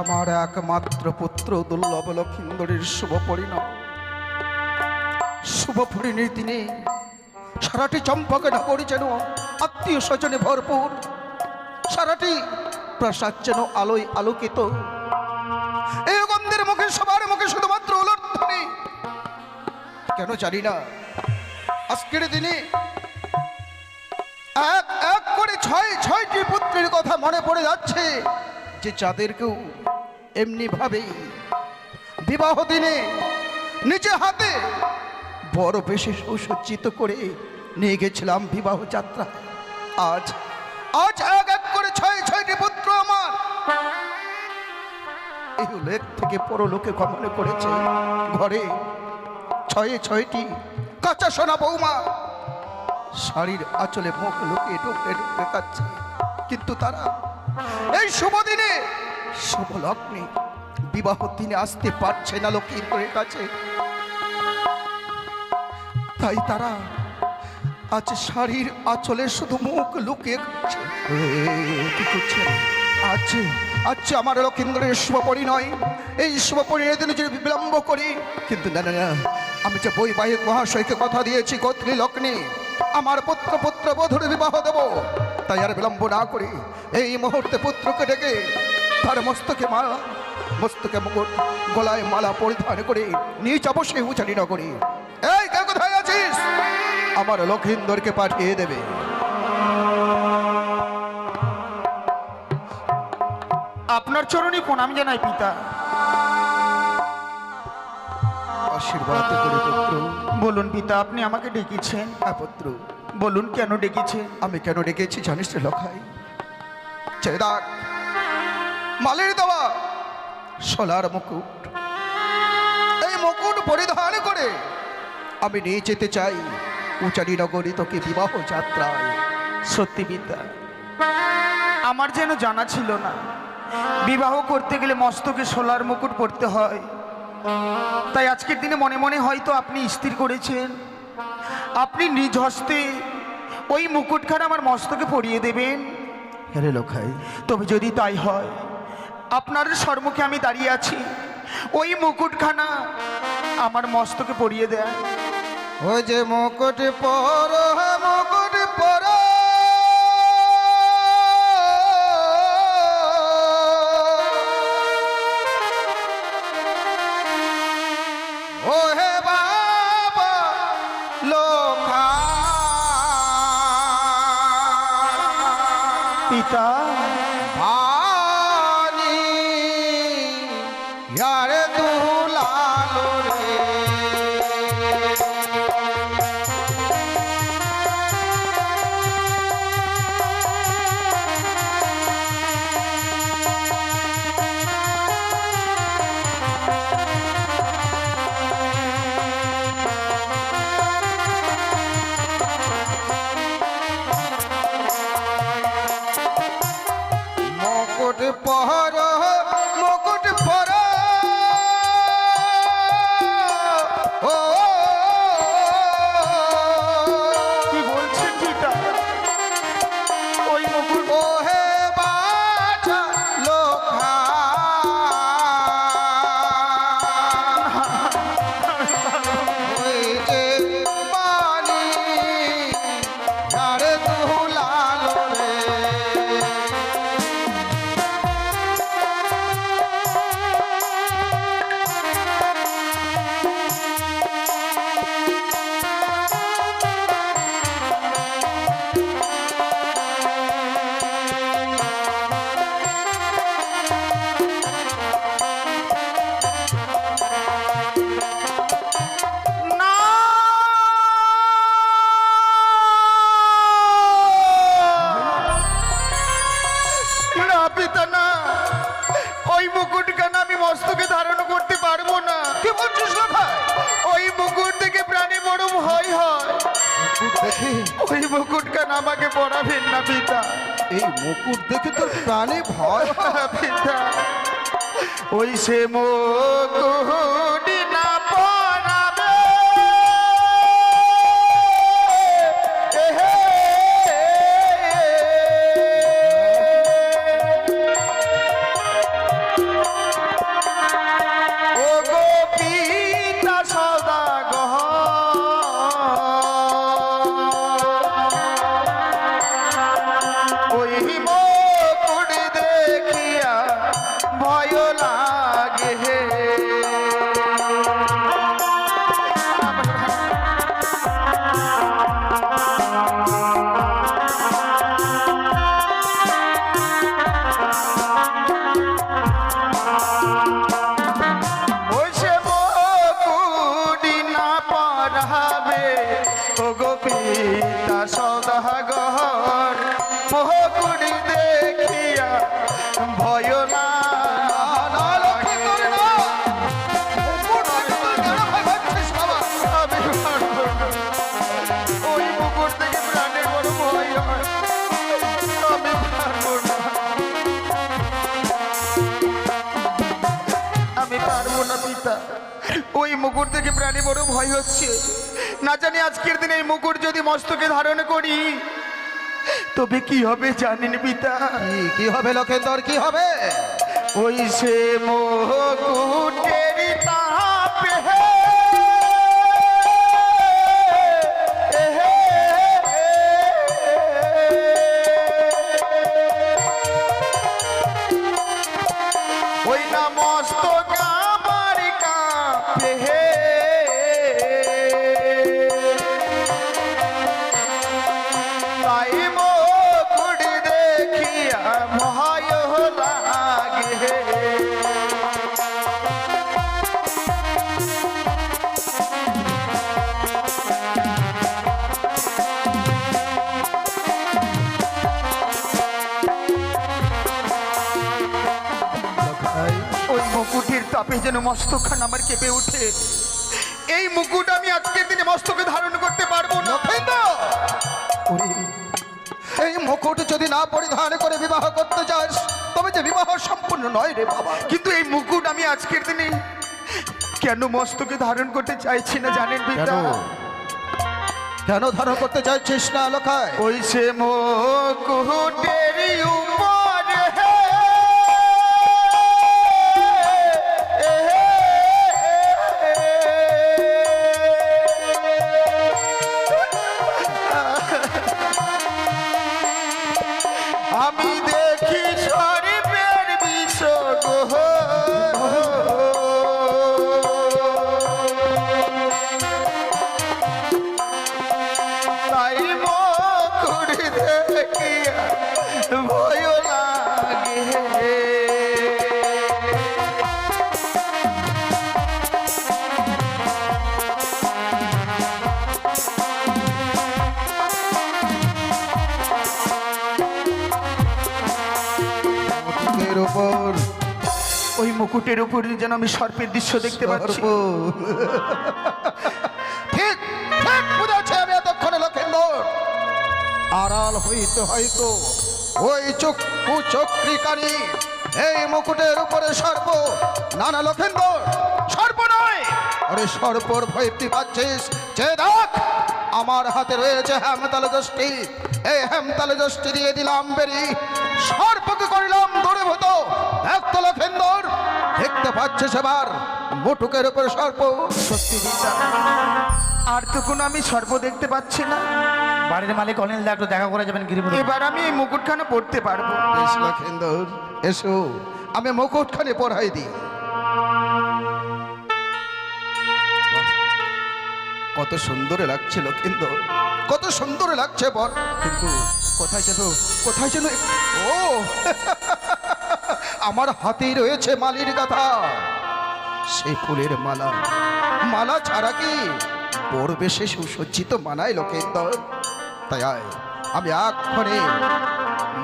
আমার একমাত্র পুত্র দুর্লভ লক্ষিন্দরের শুভ পরিণাম। শুভ পরিণীর দিনে সারাটি চম্পকে নগরী যেন আত্মীয় স্বজনে ভরপুর, সারাটি প্রাসাদ যেন আলোয় আলোকিত। এই গন্ধের মুখে, সবার মুখে শুধুমাত্র অলর্থনে কেন জানি না, আজকের দিনে এক এক করে ছয় ছয়টি পুত্রের কথা মনে পড়ে যাচ্ছে যে যাদেরকেও এমনি ভাবেই বিবাহ দিনে নিজে হাতে বড় বেশি সুসজ্জিত করে নিয়ে গেছিলাম বিবাহ যাত্রা। আজ আজ এক এক করে ছয় ছয়টি পুত্র আমার। এই লেখ থেকে পরলোকে গমনে করেছে। ঘরে ছয়ে ছয়টি কাঁচা সোনা বৌমা। শাড়ির আঁচলে মুখ লুকিয়ে ঢুকলে ঢুকলে কাচ্ছে কিন্তু তারা এই শুভ দিনে শুভ লগ্নে বিবাহ দিনে আসতে পারছে না লক্ষ্মীর কাছে। তাই তারা আজ শাড়ির আঁচলে শুধু মুখ লুকিয়ে কি আজ আজ আমার লক্ষিন্দ্রের শুভ পরিণয় এই শুভ পরিণয় দিনে যদি বিলম্ব করি, কিন্তু না না আমি যে বৈবাহিক মহাশয়কে কথা দিয়েছি কত্রী লগ্নে আমার পুত্র পুত্র বধুর বিবাহ দেব। তাই আর বিলম্ব না করি। এই মুহূর্তে পুত্রকে ডেকে তার মস্তকে মালা মস্তকে মুকুট গলায় মালা পরিধান করে যাব সেই উচারি নগরী। এই কে কোথায় আছিস? আমার লক্ষিন্দরকে পাঠিয়ে দেবে। আপনার চরণে প্রণাম জানাই পিতা। আশীর্বাদ করে পুত্র। বলুন পিতা আপনি আমাকে ডেকেছেন? হ্যাঁ পুত্র। বলুন কেন ডেকেছেন? আমি কেন ডেকেছি জানিস রে লখাই? চেদাক মালের দেওয়া সোলার মুকুট। এই মুকুট পরিধান করে আমি নিয়ে যেতে চাই উচারি নগরী তোকে বিবাহ যাত্রায়। সত্যি পিতা আমার যেন জানা ছিল না। বিবাহ করতে গেলে মস্তকে সোলার মুকুট পড়তে হয়। তাই আজকের দিনে মনে মনে হয়তো আপনি স্থির করেছেন। আপনি নিজ হস্তে ওই মুকুটখানা আমার মস্তকে পরিয়ে দেবেন। হ্যাঁ লখাই তবে যদি তাই হয় আপনার সর্মুখে আমি দাঁড়িয়ে আছি। ওই মুকুটখানা আমার মস্তকে পরিয়ে দেয়। ওই যে মুকুট পর এই মুকুট দেখে তোর প্রাণে ভয় হয়। পিতা ওই সে মুকুট পিতা ওই মুকুর থেকে প্রাণী বড় ভয় হচ্ছে। না জানি আজকের দিনে এই মুকুর যদি মস্তকে ধারণ করি তবে কি হবে জানেন পিতা? কি হবে তোর কি হবে? ওই সে মুকুটের মুকুটের তাপে যেন মস্তকখান আমার কেঁপে ওঠে। এই মুকুট আমি আজকের দিনে মস্তকে ধারণ করতে পারব না। এই মুকুট যদি না পরিধান করে বিবাহ করতে চাস তবে যে বিবাহ সম্পূর্ণ নয় রে বাবা। কিন্তু এই মুকুট আমি আজকের দিনে কেন মস্তকে ধারণ করতে চাইছি না জানেন বিদ্যা পিতা? কেন ধারণ করতে চাইছিস না লোকায় ওই সে মুকুটের উপর ওই মুকুটের উপর যেন আমি সর্পের দৃশ্য দেখতে পাচ্ছি। ঠিক ঠিক বুঝেছি আমি এতক্ষণে লক্ষেন্দর আড়াল হইতে হয়তো ওই চক্ষু চক্রিকানি এই মুকুটের উপরে সর্প। নানা লক্ষেন্দর সর্প নয়। আরে সর্পর ভয় তুই পাচ্ছিস। যে দেখ আমার হাতে রয়েছে হেমতাল দষ্টি এই হেমতাল দষ্টি দিয়ে দিলাম বেরি। সর্পকে করিলাম দূরে হতো দেখ তো লক্ষেন্দর দেখতে পাচ্ছিস এবার। মুটুকের উপরে সর্প। সত্যি আর তো কোনো আমি সর্প দেখতে পাচ্ছি না। বাড়ির মালিক অনিল দা একটু দেখা করে যাবেন গিরিবুড়ি। এবার আমি এই মুকুটখানা পড়তে পারব। বেশ লক্ষেন্দর এসো। আমি মুকুটখানে পড়াই দিই। কত সুন্দর লাগছে লক্ষেন্দর। কত সুন্দর লাগছে বর। কিন্তু কোথায় যেন কোথায় যেন ও আমার হাতেই রয়েছে মালির গাথা। সে ফুলের মালা। মালা ছাড়া কি? পড়বে সে সুসজ্জিত মানায় লোকেন্দর তাই আয় আমি এক্ষণে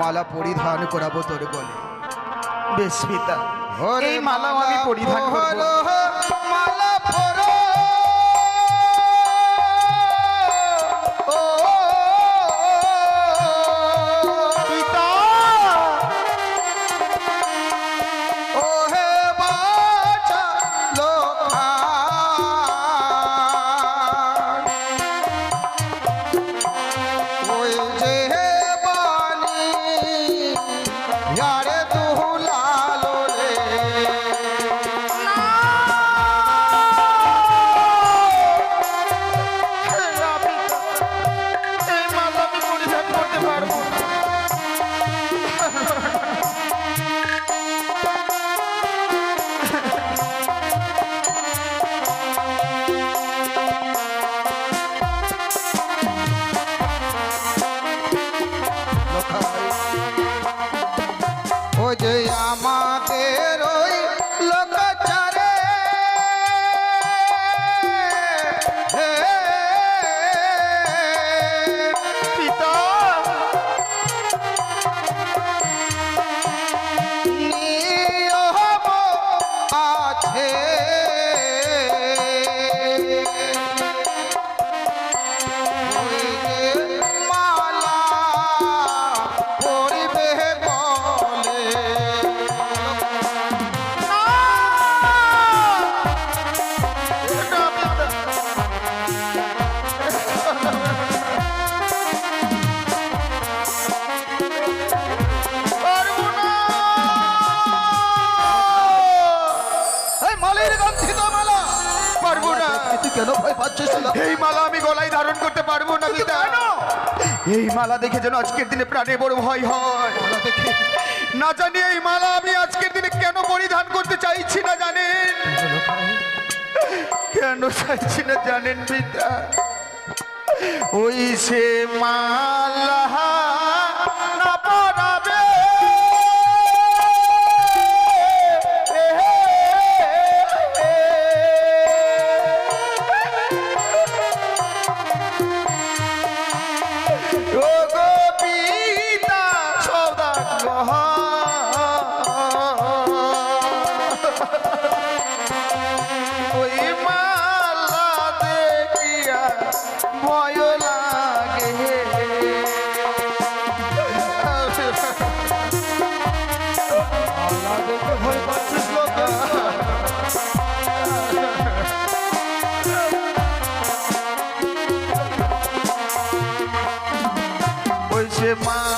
মালা পরিধান করাবো তোর বলে বেশ পিতা মালা এই মালাও আমি পরিধান করব। এই মালা দেখে যেন আজকের দিনে প্রাণে বড় ভয় হয়। মালা দেখে না জানি এই মালা আমি আজকের দিনে কেন পরিধান করতে চাইছি না জানেন? কেন চাইছি না জানেন পিতা? ওই সে মালা ওই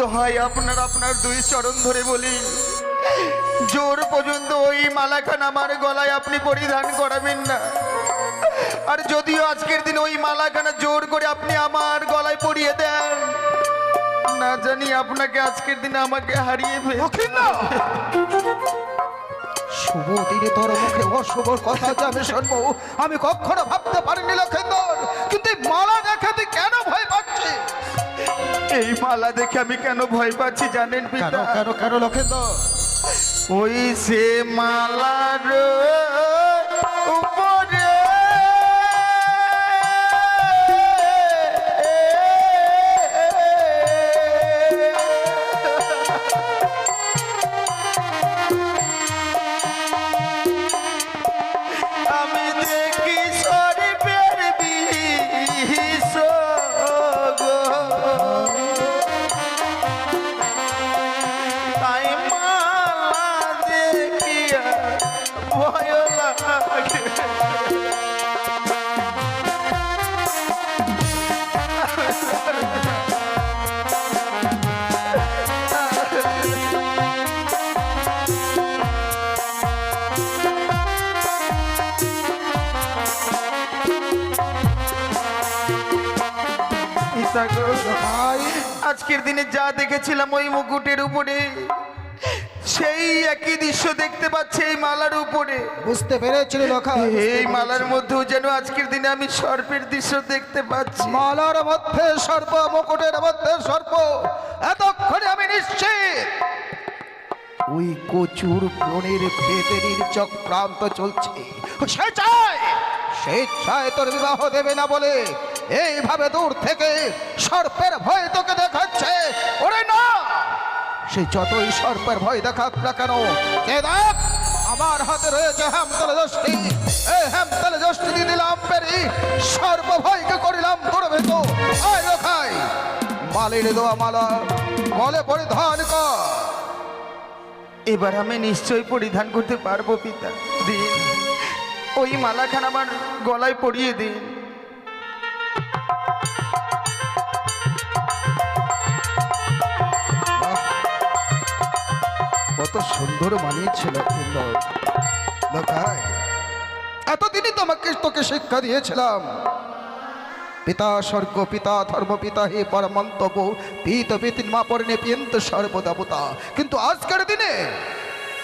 দোহাই আপনার আপনার দুই চরণ ধরে বলি। জোর পর্যন্ত ওই মালাখান আমার গলায় আপনি পরিধান করাবেন না। আর যদিও আজকের দিন ওই মালাখানা জোর করে আপনি আমার গলায় পরিয়ে দেন না জানি আপনাকে আজকের দিনে আমাকে হারিয়ে ফেল লক্ষিন্দর শুভ দিনে তোর মুখে অশুভ কথা যে আমি শুনব আমি কখনো ভাবতে পারিনি লক্ষিন্দর কিন্তু মালা দেখে তুই কেন ভয় পাচ্ছিস? এই মালা দেখে আমি কেন ভয় পাচ্ছি জানেন কারও কারও কারও লক্ষে তো ওই সে মালার আজকের দিনে যা দেখেছিলাম ওই মুকুটের উপরে সেই একই দৃশ্য দেখতে পাচ্ছি এই মালার উপরে। বুঝতে পেরেছিলি এই মালার মধ্যেও যেন আজকের দিনে আমি সর্পের দৃশ্য দেখতে পাচ্ছি। মালার মধ্যে সর্প মুকুটের মধ্যে সর্প এতক্ষণে আমি নিশ্চিত। ওই কচুর ব্রণের বেতেরির চক্রান্ত চলছে। সে চায় সে চায় তোর বিবাহ দেবে না বলে এইভাবে দূর থেকে সর্পের ভয় তোকে দেখাচ্ছে। ওরে না! সে যতই সর্পের ভয় দেখাক না কেন, কে দেখ? আমার হাতে রয়েছে হেমতলে দোষটি এই হেমতলে দোষটি দিয়ে দিলাম পেরি। সর্ব ভয়কে করিলাম দুর্ভেত আয় রখাই মালির দোয়া মালা গলে পরিধান কর। এবার আমি নিশ্চয়ই পরিধান করতে পারব, পিতা। দিন। ওই মালাখান আমার গলায় পরিয়ে দিন। কত সুন্দর মানিয়েছিল এতদিনই তোমাকে তোকে শিক্ষা দিয়েছিলাম। পিতা স্বর্গ পিতা ধর্ম পিতা হে পরমন্তব পিত পিতিন মা পরনে পিয়ন্ত সর্বদেবতা। কিন্তু আজকের দিনে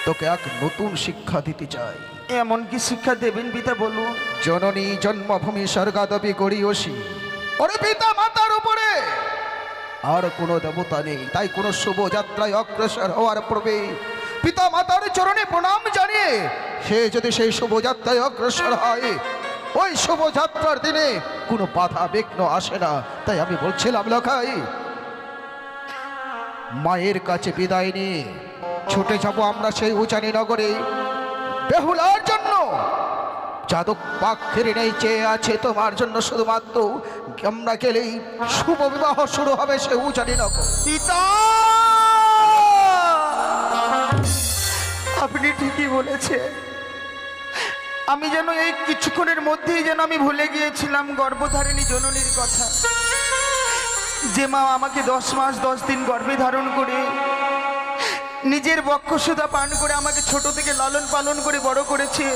তোকে এক নতুন শিক্ষা দিতে চাই। এমন কি শিক্ষা দেবেন পিতা বলুন? জননী জন্মভূমি স্বর্গাদবি গড়িয়সী। ওরে পিতা মাতার উপরে আর কোনো দেবতা নেই, তাই কোনো শুভযাত্রায় অগ্রসর হওয়ার পূর্বে পিতা মাতার চরণে প্রণাম জানিয়ে সে যদি সেই শুভযাত্রায় অগ্রসর হয়, ওই শুভযাত্রার দিনে কোনো বাধা বিঘ্ন আসে না। তাই আমি বলছিলাম, লখাই, মায়ের কাছে বিদায় নিয়ে ছুটে যাব আমরা সেই উচানি নগরে। বেহুলার জন্য যাদব পাখির নেই চেয়ে আছে তোমার জন্য শুধুমাত্র। আমরা গেলেই শুভ বিবাহ শুরু হবে সে উচারি পিতা! আপনি ঠিকই বলেছেন। আমি যেন এই কিছুক্ষণের মধ্যেই যেন আমি ভুলে গিয়েছিলাম গর্ভধারিণী জননীর কথা। যে মা আমাকে দশ মাস, দশ দিন গর্ভে ধারণ করে, নিজের বক্ষসুধা পান করে আমাকে ছোট থেকে লালন পালন করে বড় করেছে।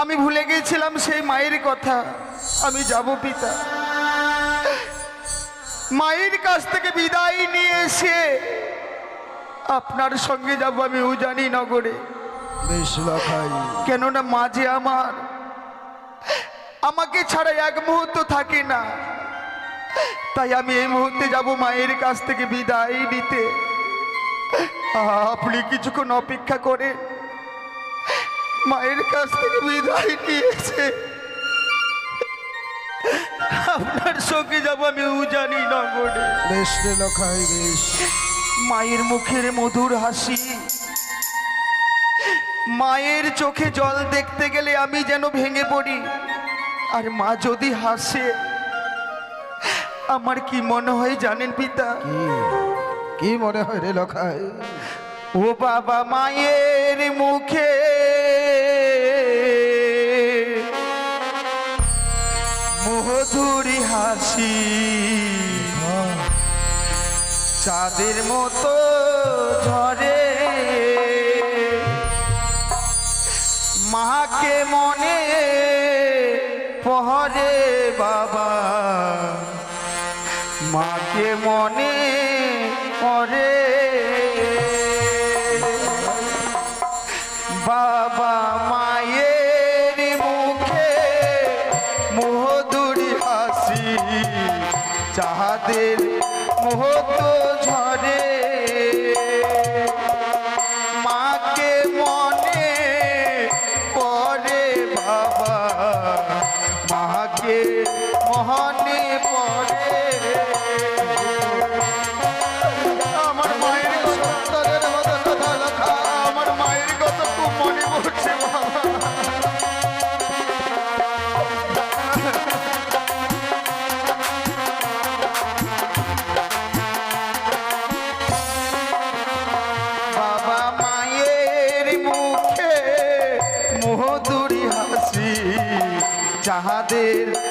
আমি ভুলে গিয়েছিলাম সেই মায়ের কথা। আমি যাব পিতা। মায়ের কাছ থেকে বিদায় নিয়ে এসে আপনার সঙ্গে যাব আমি উজানি নগরে। কেননা মাঝে আমার আমাকে ছাড়া এক মুহূর্ত থাকে না। তাই আমি এই মুহূর্তে যাব মায়ের কাছ থেকে বিদায় নিতে। আপনি কিছুক্ষণ অপেক্ষা করে মায়ের কাছ থেকে বিদায় নিয়েছে। আপনার সঙ্গে যাব আমি উজানি নগরে। বেশ বেশ। মায়ের মুখের মধুর হাসি। মায়ের চোখে জল দেখতে গেলে আমি যেন ভেঙে পড়ি। আর মা যদি হাসে আমার কি মনে হয় জানেন পিতা? কি মনে হয় রে লখাই? ও বাবা মায়ের মুখে মধুরি হাসি। চাঁদের মতো ঝরে। মাকে মনে পহরে বাবা। মাকে মনে যাহাদের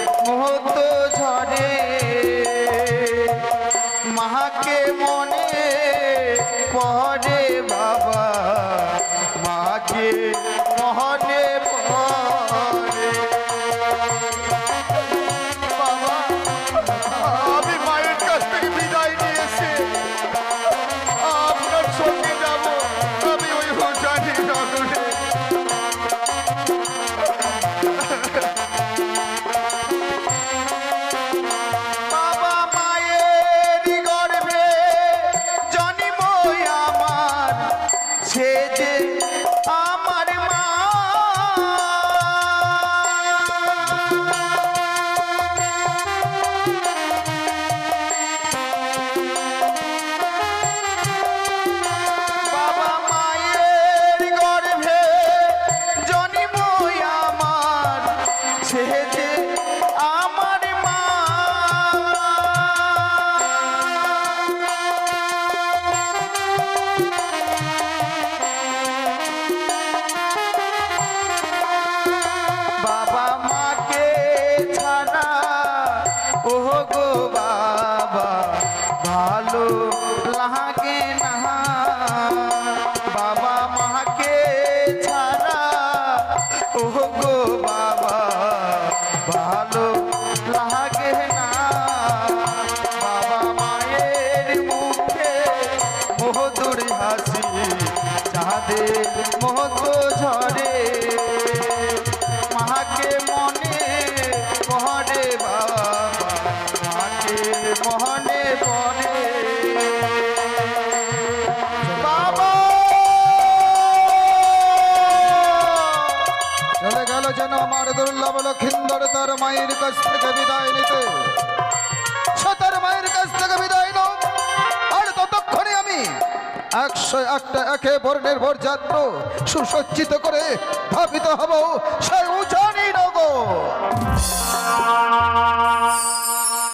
সে মধুর হাসি, চাঁদের মতো ঝরে মাকে মনে পরে বাবা, মাকে মনে পরে বাবা! গেল যেন আমার দুর্লভ লক্ষিন্দর তার মায়ের কাছ থেকে বিদায় নিতে। একশো একটা একে বর্ণের ভর যাত্র সুসজ্জিত করে ভাবিত হব সে নগর